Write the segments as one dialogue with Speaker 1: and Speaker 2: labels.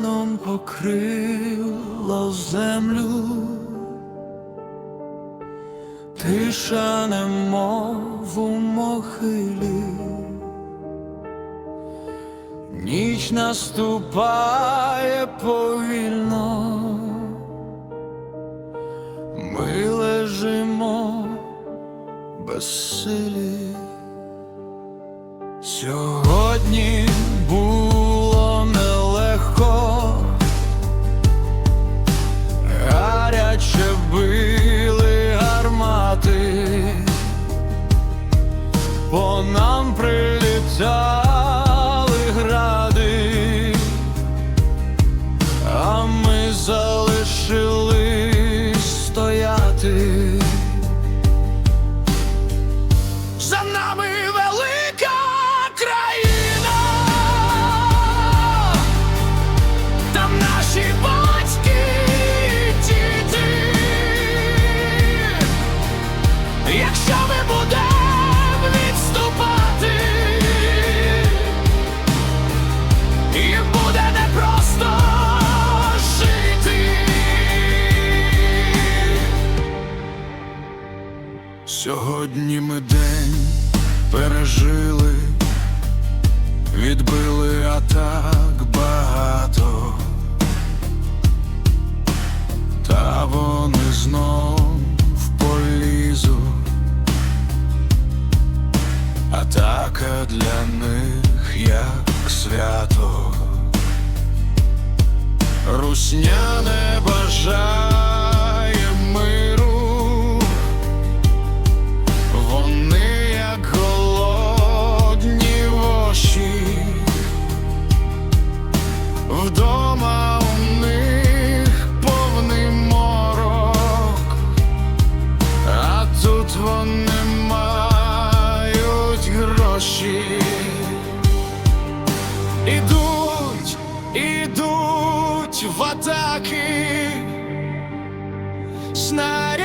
Speaker 1: туман покрила землю, тиша немов у могилі, ніч наступає повільно, ми лежимо безсилі. Сьогодні нам прилітали Сьогодні ми день пережили, відбили атак багато, та вони знов полізуть. Атака для них як свято. Русня не бажає вдома у них повний морок, а тут вони мають гроші. Ідуть, ідуть в атаки снарядами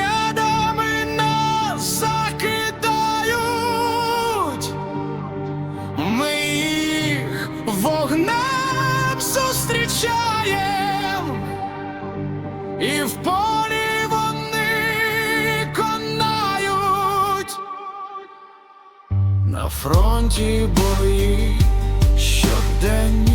Speaker 1: На фронті бої щоденні,